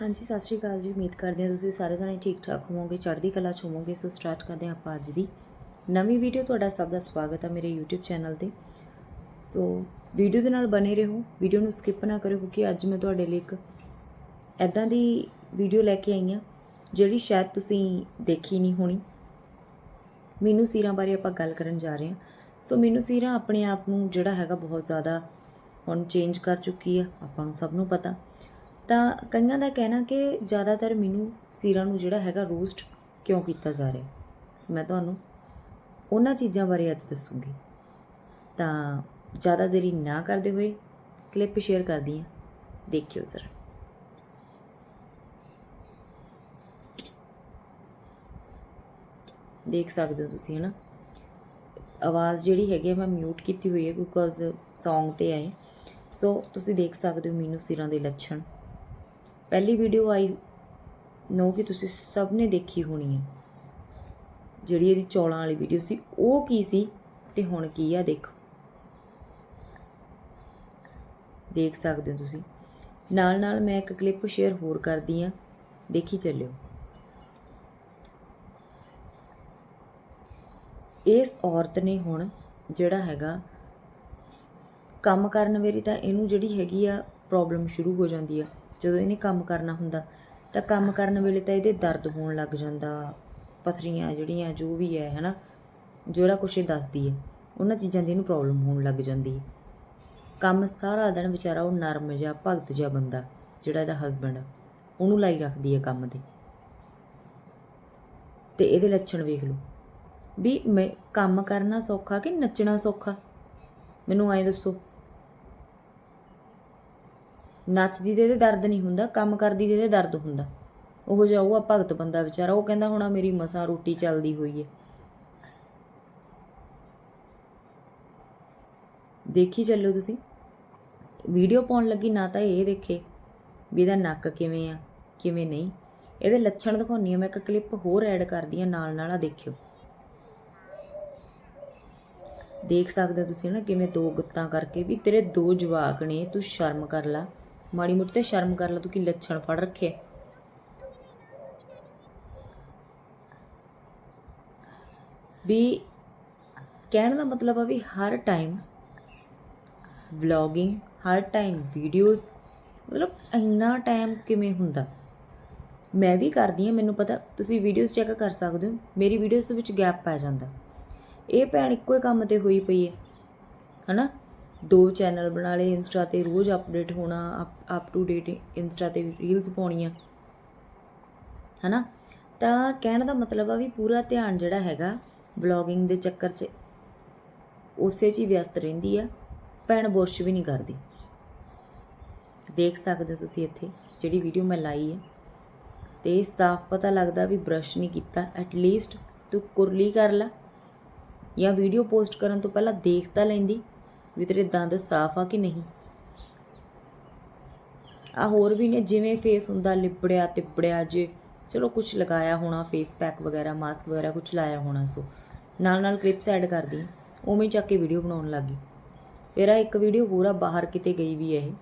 ਹਾਂਜੀ, ਸਤਿ ਸ਼੍ਰੀ ਅਕਾਲ ਜੀ। ਉਮੀਦ ਕਰਦੇ ਹਾਂ ਤੁਸੀਂ ਸਾਰੇ ਜਣੇ ਠੀਕ ਠਾਕ ਹੋਵੋਗੇ, ਚੜ੍ਹਦੀ ਕਲਾ ਚ ਹੋਵੋਗੇ। ਸੋ ਸਟਾਰਟ ਕਰਦੇ ਹਾਂ ਆਪਾਂ ਅੱਜ ਦੀ ਨਵੀਂ ਵੀਡੀਓ। ਤੁਹਾਡਾ ਸਭ ਦਾ ਸਵਾਗਤ ਹੈ ਮੇਰੇ YouTube ਚੈਨਲ ਤੇ। ਸੋ ਵੀਡੀਓ ਦੇ ਨਾਲ ਬਨੇ ਰਹੋ। ਵੀਡੀਓ ਨੂੰ ਸਕਿਪ ਨਾ ਕਰਿਓ ਕਿਉਂਕਿ ਅੱਜ ਮੈਂ ਤੁਹਾਡੇ ਲਈ ਇੱਕ ਐਦਾਂ ਦੀ ਵੀਡੀਓ ਲੈ ਕੇ ਆਈ ਹਾਂ, ਜਿਹੜੀ ਸ਼ਾਇਦ ਤੁਸੀਂ ਦੇਖੀ ਨਹੀਂ ਹੋਣੀ। ਮੈਨੂੰ ਸੀਰਾਂ ਬਾਰੇ ਆਪਾਂ ਗੱਲ ਕਰਨ ਜਾ ਰਹੇ ਹਾਂ। ਸੋ ਮੈਨੂੰ ਸੀਰਾਂ ਆਪਣੇ ਆਪ ਨੂੰ ਜਿਹੜਾ ਹੈਗਾ ਬਹੁਤ ਜ਼ਿਆਦਾ ਹੁਣ ਚੇਂਜ ਕਰ ਚੁੱਕੀ ਆ, ਆਪਾਂ ਨੂੰ ਸਭ ਨੂੰ ਪਤਾ। ਤਾਂ ਕਈਆਂ ਦਾ ਕਹਿਣਾ ਕਿ ਜ਼ਿਆਦਾਤਰ ਮੈਨੂੰ ਸੀਰਾਂ ਨੂੰ ਜਿਹੜਾ ਹੈਗਾ ਰੋਸਟ ਕਿਉਂ ਕੀਤਾ ਜਾ ਰਿਹਾ? ਸੋ ਮੈਂ ਤੁਹਾਨੂੰ ਉਹਨਾਂ ਚੀਜ਼ਾਂ ਬਾਰੇ ਅੱਜ ਦੱਸੂਗੀ। ਤਾਂ ਜ਼ਿਆਦਾ ਦੇਰੀ ਨਾ ਕਰਦੇ ਹੋਏ ਕਲਿੱਪ ਸ਼ੇਅਰ ਕਰਦੀ ਹਾਂ। ਦੇਖਿਓ ਜ਼ਰਾ। ਦੇਖ ਸਕਦੇ ਹੋ ਤੁਸੀਂ, ਹਨਾ? ਆਵਾਜ਼ ਜਿਹੜੀ ਹੈਗੀ ਹੈ ਮੈਂ ਮਿਊਟ ਕੀਤੀ ਹੋਈ ਹੈ ਬਿਕੋਜ਼ Song ਤੇ ਆਏ। ਸੋ ਤੁਸੀਂ ਦੇਖ ਸਕਦੇ ਹੋ ਮੀਨੂ ਸਿਰਾਂ ਦੇ ਲੱਛਣ। ਪਹਿਲੀ ਵੀਡੀਓ ਆਈ ਨੋ ਕਿ ਤੁਸੀਂ ਸਭ ਨੇ ਦੇਖੀ ਹੋਣੀ ਹੈ। ਜਿਹੜੀ ਇਹਦੀ ਚੌਲਾਂ ਵਾਲੀ ਵੀਡੀਓ ਸੀ, ਉਹ ਕੀ ਸੀ ਤੇ ਹੁਣ ਕੀ ਆ ਦੇਖੋ। ਦੇਖ ਸਕਦੇ ਹੋ ਤੁਸੀਂ। ਨਾਲ ਨਾਲ ਮੈਂ ਇੱਕ ਕਲਿੱਪ ਸ਼ੇਅਰ ਹੋਰ ਕਰਦੀ ਆ ਦੇਖੀ ਚੱਲਿਓ। ਇਸ ਔਰਤ ਨੇ ਹੁਣ ਜਿਹੜਾ ਹੈਗਾ, ਕੰਮ ਕਰਨ ਵੇਲੇ ਤਾਂ ਇਹਨੂੰ ਜਿਹੜੀ ਹੈਗੀ ਆ ਪ੍ਰੋਬਲਮ ਸ਼ੁਰੂ ਹੋ ਜਾਂਦੀ ਆ। ਜਦੋਂ ਇਹਨੇ ਕੰਮ ਕਰਨਾ ਹੁੰਦਾ, ਤਾਂ ਕੰਮ ਕਰਨ ਵੇਲੇ ਤਾਂ ਇਹਦੇ ਦਰਦ ਹੋਣ ਲੱਗ ਜਾਂਦਾ। ਪਥਰੀਆਂ ਜਿਹੜੀਆਂ, ਜੋ ਵੀ ਹੈ, ਹਨਾ, ਜਿਹੜਾ ਕੁਛ ਇਹ ਦੱਸਦੀ ਹੈ, ਉਹਨਾਂ ਚੀਜ਼ਾਂ ਦੀ ਇਹਨੂੰ ਪ੍ਰੋਬਲਮ ਹੋਣ ਲੱਗ ਜਾਂਦੀ ਹੈ। ਕੰਮ ਸਾਰਾ ਦਿਨ ਵਿਚਾਰਾ ਉਹ ਨਰਮ ਜਿਹਾ, ਭਗਤ ਜਿਹਾ ਬੰਦਾ, ਜਿਹੜਾ ਇਹਦਾ ਹਸਬੰਡ ਉਹਨੂੰ ਲਾਈ ਰੱਖਦੀ ਹੈ ਕੰਮ ਤੇ। ਤੇ ਇਹਦੇ ਲੱਛਣ ਵੇਖ ਲਓ, ਵੀ ਮੈਂ ਕੰਮ ਕਰਨਾ ਸੌਖਾ ਕਿ ਨੱਚਣਾ ਸੌਖਾ? ਮੈਨੂੰ ਐਂ ਦੱਸੋ। ਨੱਚਦੀ ਦੇ ਇਹਦੇ ਦਰਦ ਨਹੀਂ ਹੁੰਦਾ, ਕੰਮ ਕਰਦੀ ਦੇ ਇਹਦੇ ਦਰਦ ਹੁੰਦਾ। ਉਹ ਜਿਹਾ ਉਹ ਆ ਭਗਤ ਬੰਦਾ ਵਿਚਾਰਾ, ਉਹ ਕਹਿੰਦਾ ਹੁਣ ਮੇਰੀ ਮਸਾ ਰੋਟੀ ਚੱਲਦੀ ਹੋਈ ਹੈ ਦੇਖੀ ਚੱਲੋ ਤੁਸੀਂ। ਵੀਡੀਓ ਪਾਉਣ ਲੱਗੀ, ਨਾ ਤਾਂ ਇਹ ਦੇਖੇ ਵੀ ਇਹਦਾ ਨੱਕ ਕਿਵੇਂ ਆ, ਕਿਵੇਂ ਨਹੀਂ। ਇਹਦੇ ਲੱਛਣ ਦਿਖਾਉਣੀ ਆ, ਮੈਂ ਇੱਕ ਕਲਿੱਪ ਹੋਰ ਐਡ ਕਰਦੀ ਆ, ਨਾਲ ਨਾਲ ਆ ਦੇਖਿਓ। ਦੇਖ ਸਕਦੇ ਹੋ ਤੁਸੀਂ ਨਾ ਕਿਵੇਂ ਦੋ ਗੁੱਤਾਂ ਕਰਕੇ ਵੀ ਤੇਰੇ ਦੋ ਜਵਾਕ ਨੇ, ਤੂੰ ਸ਼ਰਮ ਕਰ ਲੈ। ਮਾੜੀ ਮੋਟੀ ਤੇ ਸ਼ਰਮ ਕਰ ਲੈ ਤੂੰ ਕੀ ਲੱਛਣ ਫੜ ਰੱਖੇ ਵੀ ਕਹਿਣ ਦਾ ਮਤਲਬ ਆ ਵੀ ਹਰ ਟਾਈਮ ਵਲੌਗਿੰਗ ਹਰ ਟਾਈਮ ਵੀਡੀਓਜ਼ ਮਤਲਬ ਇੰਨਾ ਟਾਈਮ ਕਿਵੇਂ ਹੁੰਦਾ? ਮੈਂ ਵੀ ਕਰਦੀ ਹਾਂ, ਮੈਨੂੰ ਪਤਾ, ਤੁਸੀਂ ਵੀਡੀਓਜ਼ ਚੈੱਕ ਕਰ ਸਕਦੇ ਹੋ, ਮੇਰੀ ਵੀਡੀਓਜ਼ ਦੇ ਵਿੱਚ ਗੈਪ ਪੈ ਜਾਂਦਾ। ਇਹ ਭੈਣ ਇੱਕੋ ਹੀ ਕੰਮ ਤੇ ਹੋਈ ਪਈ ਹੈ, ਹਨਾ? ਦੋ ਚੈਨਲ ਬਣਾ ਲਏ, ਇੰਸਟਾ ਤੇ ਰੋਜ਼ ਅਪਡੇਟ ਹੋਣਾ ਅਪ ਟੂ ਡੇਟ ਇੰਸਟਾ ਤੇ ਰੀਲਸ ਪਾਉਣੀਆਂ। ਹਨਾ? ਤਾਂ ਕਹਿਣ ਦਾ ਮਤਲਬ ਆ ਵੀ ਪੂਰਾ ਧਿਆਨ ਜਿਹੜਾ ਹੈਗਾ ਵਲੌਗਿੰਗ ਦੇ ਚੱਕਰ 'ਚ ਉਸੇ 'ਚ ਹੀ ਵਿਅਸਤ ਰਹਿੰਦੀ ਆ, ਭੈਣ ਬੁਰਸ਼ ਵੀ ਨਹੀਂ ਕਰਦੀ। ਦੇਖ ਸਕਦੇ ਹੋ ਤੁਸੀਂ ਇੱਥੇ, ਜਿਹੜੀ ਵੀਡੀਓ ਮੈਂ ਲਾਈ ਹੈ ਤੇ ਸਾਫ਼ ਪਤਾ ਲੱਗਦਾ ਵੀ ਬ੍ਰਸ਼ ਨਹੀਂ ਕੀਤਾ ਐਟ ਲੀਸਟ ਤੂੰ ਕੁਰਲੀ ਕਰ ਲੈ। ਜਾਂ ਵੀਡੀਓ ਪੋਸਟ ਕਰਨ ਤੋਂ ਪਹਿਲਾਂ ਦੇਖ ਤਾਂ ਲੈਂਦੀ। ਵੀ ਤੇਰੇ ਦੰਦ ਸਾਫ਼ ਆ ਕਿ ਨਹੀਂ? ਆ ਹੋਰ ਵੀ ਨੇ, ਜਿਵੇਂ ਫੇਸ ਹੁੰਦਾ ਲਿਬੜਿਆ ਤਿਬੜਿਆ ਜੇ ਚਲੋ ਕੁਝ ਲਗਾਇਆ ਹੋਣਾ ਫੇਸ ਪੈਕ ਵਗੈਰਾ ਮਾਸਕ ਵਗੈਰਾ ਕੁਝ ਲਾਇਆ ਹੋਣਾ, ਸੋ ਨਾਲ ਨਾਲ ਕਲਿੱਪਸ ਐਡ ਕਰਦੀ, ਉਵੇਂ ਚੱਕ ਕੇ ਵੀਡੀਓ ਬਣਾਉਣ ਲੱਗੀ। ਫਿਰ ਆ ਇੱਕ ਵੀਡੀਓ ਪੂਰਾ ਬਾਹਰ ਕਿਤੇ ਗਈ ਵੀ ਇਹ।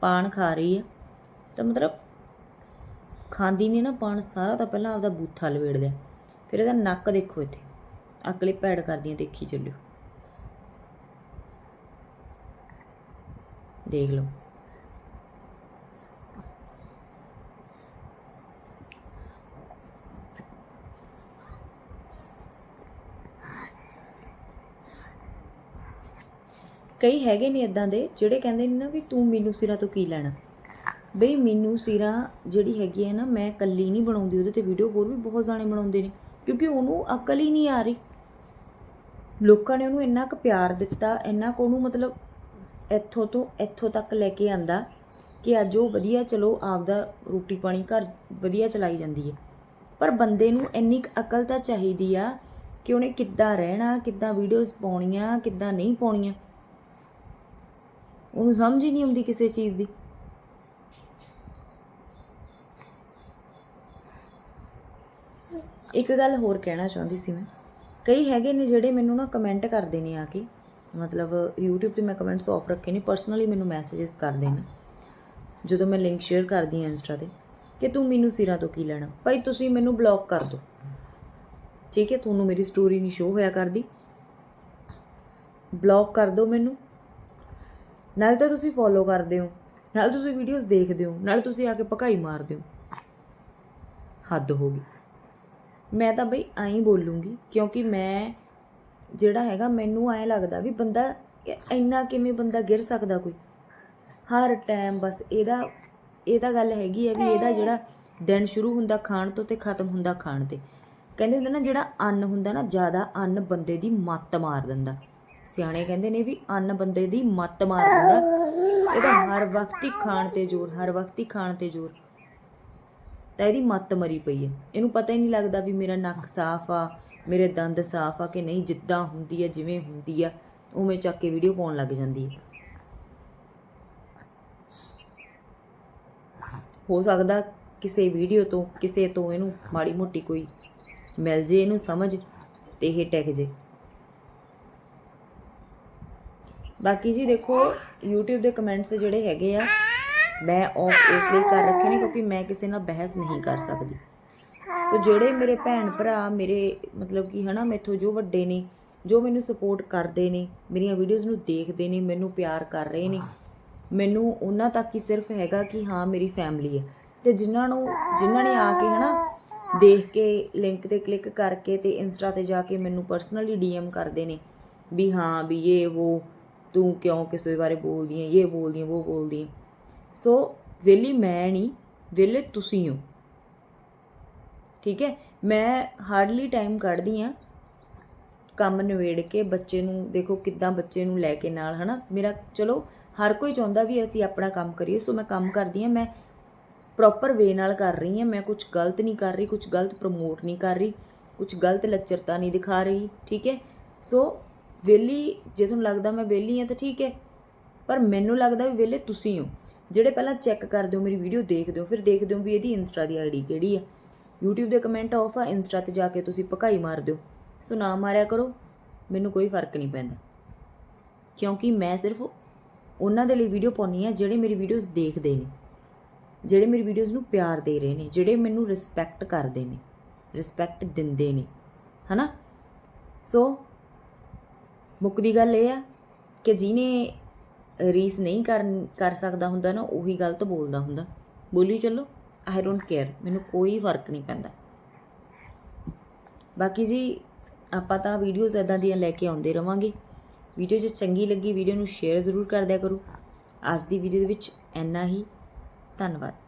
ਪਾਣ ਖਾ ਰਹੀ ਹੈ ਤਾਂ ਮਤਲਬ ਖਾਂਦੀ ਨੇ ਨਾ ਪਾਣ ਸਾਰਾ ਤਾਂ ਪਹਿਲਾਂ ਆਪਦਾ ਬੂਥਾ ਲਵੇੜ ਲਿਆ ਫਿਰ ਇਹਦਾ ਨੱਕ ਦੇਖੋ ਇੱਥੇ। ਆ ਕਲਿੱਪ ਐਡ ਕਰਦੀਆਂ ਦੇਖੀ ਚੱਲਿਓ। ਦੇਖ ਲਓ। ਕਈ ਹੈਗੇ ਨੇ ਇਦਾਂ ਦੇ ਜਿਹੜੇ ਕਹਿੰਦੇ ਨੇ ਨਾ ਵੀ ਤੂੰ ਮੈਨੂੰ ਸਿਰਾਂ ਤੋਂ ਕੀ ਲੈਣਾ? ਬਈ ਮੈਨੂੰ ਸਿਰਾਂ ਜਿਹੜੀ ਹੈਗੀ ਹੈ ਨਾ, ਮੈਂ ਕੱਲੀ ਨਹੀਂ ਬਣਾਉਂਦੀ, ਉਹਦੇ ਤੇ ਵੀਡੀਓ ਹੋਰ ਵੀ ਬਹੁਤ ਜਾਣੇ ਬਣਾਉਂਦੇ ਨੇ, ਕਿਉਂਕਿ ਉਹਨੂੰ ਅਕਲ ਹੀ ਨਹੀਂ ਆ ਰਹੀ। ਲੋਕਾਂ ਨੇ ਉਹਨੂੰ ਇੰਨਾ ਕੁ ਪਿਆਰ ਦਿੱਤਾ, ਇੰਨਾ ਕੁ ਉਹਨੂੰ ਮਤਲਬ ਇੱਥੋਂ ਤੋਂ ਇੱਥੋਂ ਤੱਕ ਲੈ ਕੇ ਆਂਦਾ ਕਿ ਅੱਜ ਉਹ ਵਧੀਆ ਚਲੋ ਆਪਦਾ ਰੋਟੀ ਪਾਣੀ ਘਰ ਵਧੀਆ ਚਲਾਈ ਜਾਂਦੀ ਹੈ ਪਰ ਬੰਦੇ ਨੂੰ ਇੰਨੀ ਕੁ ਅਕਲ ਤਾਂ ਚਾਹੀਦੀ ਆ ਕਿ ਉਹਨੇ ਕਿੱਦਾਂ ਰਹਿਣਾ, ਕਿੱਦਾਂ ਵੀਡੀਓਜ਼ ਪਾਉਣੀਆਂ, ਕਿੱਦਾਂ ਨਹੀਂ ਪਾਉਣੀਆਂ। ਉਹਨੂੰ ਸਮਝ ਹੀ ਨਹੀਂ ਆਉਂਦੀ ਕਿਸੇ ਚੀਜ਼ ਦੀ। ਇੱਕ ਗੱਲ ਹੋਰ ਕਹਿਣਾ ਚਾਹੁੰਦੀ ਸੀ ਮੈਂ। ਕਈ ਹੈਗੇ ਨੇ ਜਿਹੜੇ ਮੈਨੂੰ ਨਾ ਕਮੈਂਟ ਕਰਦੇ ਨੇ ਆ ਕੇ ਮਤਲਬ YouTube ਤੇ ਮੈਂ ਕਮੈਂਟਸ ਆਫ ਰੱਖੇ ਨੇ ਪਰਸਨਲੀ ਮੈਨੂੰ ਮੈਸੇजेस ਕਰਦੇ ਨੇ ਜਦੋਂ ਮੈਂ ਲਿੰਕ ਸ਼ੇਅਰ ਕਰਦੀ ਹਾਂ ਇੰਸਟਾ ਤੇ, ਕਿ ਤੂੰ ਮੈਨੂੰ ਸਿਰਾਂ ਤੋਂ ਕੀ ਲੈਣਾ? ਭਾਈ ਤੁਸੀਂ ਮੈਨੂੰ ਬਲੌਕ ਕਰ ਦਿਓ ਠੀਕ ਹੈ, ਤੁਹਾਨੂੰ ਮੇਰੀ ਸਟੋਰੀ ਨਹੀਂ ਸ਼ੋ ਹੋਇਆ ਕਰਦੀ। ਬਲੌਕ ਕਰ ਦਿਓ ਮੈਨੂੰ। ਨਾਲ ਤਾਂ ਤੁਸੀਂ ਫੋਲੋ ਕਰਦੇ ਹੋ। ਨਾਲ ਤੁਸੀਂ ਵੀਡੀਓਜ਼ ਦੇਖਦੇ ਹੋ। ਨਾਲ ਤੁਸੀਂ ਆ ਕੇ ਪਕਾਈ ਮਾਰਦੇ ਹੋ। ਹੱਦ ਹੋ ਗਈ। ਮੈਂ ਤਾਂ ਬਈ ਐਂ ਬੋਲੂੰਗੀ, ਕਿਉਂਕਿ ਮੈਂ ਜਿਹੜਾ ਹੈਗਾ, ਮੈਨੂੰ ਐਂ ਲੱਗਦਾ ਵੀ ਬੰਦਾ ਇੰਨਾ ਕਿਵੇਂ ਬੰਦਾ ਗਿਰ ਸਕਦਾ ਕੋਈ? ਹਰ ਟਾਈਮ ਬਸ ਇਹਦਾ ਇਹ ਤਾਂ ਗੱਲ ਹੈਗੀ ਹੈ ਵੀ ਇਹਦਾ ਜਿਹੜਾ ਦਿਨ ਸ਼ੁਰੂ ਹੁੰਦਾ ਖਾਣ ਤੋਂ ਤੇ ਖਤਮ ਹੁੰਦਾ ਖਾਣ ਤੇ। ਕਹਿੰਦੇ ਹੁੰਦੇ ਨਾ, ਜਿਹੜਾ ਅੰਨ ਹੁੰਦਾ ਨਾ, ਜ਼ਿਆਦਾ ਅੰਨ ਬੰਦੇ ਦੀ ਮੱਤ ਮਾਰ ਦਿੰਦਾ। ਸਿਆਣੇ ਕਹਿੰਦੇ ਨੇ ਵੀ ਅੰਨ ਬੰਦੇ ਦੀ ਮੱਤ ਮਾਰ ਦਿੰਦਾ। ਇਹਦਾ ਹਰ ਵਕਤ ਹੀ ਖਾਣ ਤੇ ਜ਼ੋਰ, ਹਰ ਵਕਤ ਹੀ ਖਾਣ ਤੇ ਜ਼ੋਰ। ਤਾਂ ਇਹਦੀ ਮੱਤ ਮਰੀ ਪਈ ਹੈ ਇਹਨੂੰ ਪਤਾ ਹੀ ਨਹੀਂ ਲੱਗਦਾ ਵੀ ਮੇਰਾ ਨੱਕ ਸਾਫ਼ ਆ ਮੇਰੇ ਦੰਦ ਸਾਫ਼ ਆ ਕਿ ਨਹੀਂ, ਜਿੱਦਾਂ ਹੁੰਦੀ ਆ, ਜਿਵੇਂ ਹੁੰਦੀ ਆ, ਉਵੇਂ ਚੱਕ ਕੇ ਵੀਡੀਓ ਪਾਉਣ ਲੱਗ ਜਾਂਦੀ ਹੈ ਹੋ ਸਕਦਾ ਕਿਸੇ ਵੀਡੀਓ ਤੋਂ, ਕਿਸੇ ਤੋਂ ਇਹਨੂੰ ਮਾੜੀ ਮੋਟੀ ਕੋਈ ਮਿਲ ਜੇ, ਇਹਨੂੰ ਸਮਝ ਤੇ ਇਹ ਟਿਕ ਜੇ। ਬਾਕੀ ਜੀ ਦੇਖੋ, YouTube ਦੇ ਕਮੈਂਟਸ ਜਿਹੜੇ ਹੈਗੇ ਆ, ਮੈਂ ਆਫ ਇਸ ਲਈ ਕਰ ਰੱਖੇ ਨੇ ਕਿਉਂਕਿ ਮੈਂ ਕਿਸੇ ਨਾਲ ਬਹਿਸ ਨਹੀਂ ਕਰ ਸਕਦੀ। ਸੋ ਜਿਹੜੇ ਮੇਰੇ ਭੈਣ ਭਰਾ, ਮੇਰੇ ਮਤਲਬ ਕਿ ਹਨਾ, ਮੈਥੋਂ ਜੋ ਵੱਡੇ ਨੇ, ਜੋ ਮੈਨੂੰ ਸਪੋਰਟ ਕਰਦੇ ਨੇ, ਮੇਰੀਆਂ ਵੀਡੀਓਜ਼ ਨੂੰ ਦੇਖਦੇ ਨੇ, ਮੈਨੂੰ ਪਿਆਰ ਕਰ ਰਹੇ ਨੇ, ਮੈਨੂੰ ਉਹਨਾਂ ਤੱਕ ਹੀ ਸਿਰਫ ਹੈਗਾ ਕਿ ਹਾਂ, ਮੇਰੀ ਫੈਮਿਲੀ ਹੈ। ਤੇ ਜਿਨ੍ਹਾਂ ਨੂੰ, ਜਿਨ੍ਹਾਂ ਨੇ ਆ ਕੇ ਹਨਾ, ਦੇਖ ਕੇ ਲਿੰਕ ਤੇ ਕਲਿੱਕ ਕਰਕੇ ਤੇ ਇੰਸਟਾ ਤੇ ਜਾ ਕੇ ਮੈਨੂੰ ਪਰਸਨਲੀ ਡੀਐਮ ਕਰਦੇ ਨੇ ਵੀ ਹਾਂ, ਵੀ ਇਹ ਉਹ ਤੂੰ ਕਿਉਂ ਕਿਸੇ ਬਾਰੇ ਬੋਲਦੀ ਹੈ, ਇਹ ਬੋਲਦੀ ਹੈ ਉਹ ਬੋਲਦੀ ਹੈ। ਸੋ ਵੇਲੀ ਮੈਂ ਨਹੀਂ ਵੇਲੇ ਤੁਸੀਂ ਹੋ। ਠੀਕ ਹੈ? ਮੈਂ ਹਾਰਡਲੀ ਟਾਈਮ ਕੱਢਦੀ ਆ ਕੰਮ ਨਿਬੇੜ ਕੇ ਬੱਚੇ ਨੂੰ, ਦੇਖੋ ਕਿੱਦਾਂ ਬੱਚੇ ਨੂੰ ਲੈ ਕੇ ਨਾਲ, ਹਨਾ? ਮੇਰਾ, ਚਲੋ, ਹਰ ਕੋਈ ਚਾਹੁੰਦਾ ਵੀ ਅਸੀਂ ਆਪਣਾ ਕੰਮ ਕਰੀਏ, ਸੋ ਮੈਂ ਕੰਮ ਕਰਦੀ ਆ ਮੈਂ ਪ੍ਰੋਪਰ ਵੇ ਨਾਲ ਕਰ ਰਹੀ ਹਾਂ, ਮੈਂ ਕੁਝ ਗਲਤ ਨਹੀਂ ਕਰ ਰਹੀ ਕੁਝ ਗਲਤ ਪ੍ਰਮੋਟ ਨਹੀਂ ਕਰ ਰਹੀ ਕੁਝ ਗਲਤ ਲੱਚਰਤਾ ਨਹੀਂ ਦਿਖਾ ਰਹੀ, ਠੀਕ ਹੈ? ਸੋ ਵੇਲੀ ਜੇ ਤੁਹਾਨੂੰ ਲੱਗਦਾ ਮੈਂ ਵੇਲੀ ਹਾਂ ਤਾਂ ਠੀਕ ਹੈ, ਪਰ ਮੈਨੂੰ ਲੱਗਦਾ ਵੀ ਵੇਲੇ ਤੁਸੀਂ ਹੋ, ਜਿਹੜੇ ਪਹਿਲਾਂ ਚੈੱਕ ਕਰਦੇ ਹੋ ਮੇਰੀ ਵੀਡੀਓ ਦੇਖਦੇ ਹੋ, ਫਿਰ ਦੇਖਦੇ ਹੋ ਵੀ ਇਹਦੀ ਇੰਸਟਾ ਦੀ ਆਈਡੀ ਕਿਹੜੀ ਆ YouTube ਦੇ ਕਮੈਂਟ ਆਫ ਆ ਇੰਸਟਾ ਤੇ ਜਾ ਕੇ ਤੁਸੀਂ ਪਕਾਈ ਮਾਰ ਦਿਓ। ਸੋ ਨਾ ਮਾਰਿਆ ਕਰੋ, ਮੈਨੂੰ ਕੋਈ ਫ਼ਰਕ ਨਹੀਂ ਪੈਂਦਾ। ਕਿਉਂਕਿ ਮੈਂ ਸਿਰਫ ਉਹਨਾਂ ਦੇ ਲਈ ਵੀਡੀਓ ਪਾਉਣੀ ਆ ਜਿਹੜੇ ਮੇਰੀ ਵੀਡੀਓਜ਼ ਦੇਖਦੇ ਨੇ, ਜਿਹੜੇ ਮੇਰੀ ਵੀਡੀਓਜ਼ ਨੂੰ ਪਿਆਰ ਦੇ ਰਹੇ ਨੇ, ਜਿਹੜੇ ਮੈਨੂੰ ਰਿਸਪੈਕਟ ਕਰਦੇ ਨੇ ਰਿਸਪੈਕਟ ਦਿੰਦੇ ਨੇ, ਹਨਾ? ਸੋ ਮੁੱਕਦੀ ਗੱਲ ਇਹ ਆ ਕਿ ਜਿਹਨੇ ਰੀਸ ਨਹੀਂ ਕਰ ਕਰ ਸਕਦਾ ਹੁੰਦਾ ਨਾ, ਉਹੀ ਗਲਤ ਬੋਲਦਾ ਹੁੰਦਾ। ਬੋਲੀ ਚੱਲੋ। ਆਈ ਡੋਨਟ ਕੇਅਰ ਮੈਨੂੰ ਕੋਈ ਫ਼ਰਕ ਨਹੀਂ ਪੈਂਦਾ। ਬਾਕੀ ਜੀ, ਆਪਾਂ ਤਾਂ ਵੀਡੀਓਜ਼ ਇਦਾਂ ਦੀਆਂ ਲੈ ਕੇ ਆਉਂਦੇ ਰਵਾਂਗੇ। ਵੀਡੀਓ ਜੇ ਚੰਗੀ ਲੱਗੀ ਵੀਡੀਓ ਨੂੰ ਸ਼ੇਅਰ ਜ਼ਰੂਰ ਕਰ ਦਿਆ ਕਰੋ। ਅੱਜ ਦੀ ਵੀਡੀਓ ਦੇ ਵਿੱਚ ਇੰਨਾ ਹੀ। ਧੰਨਵਾਦ।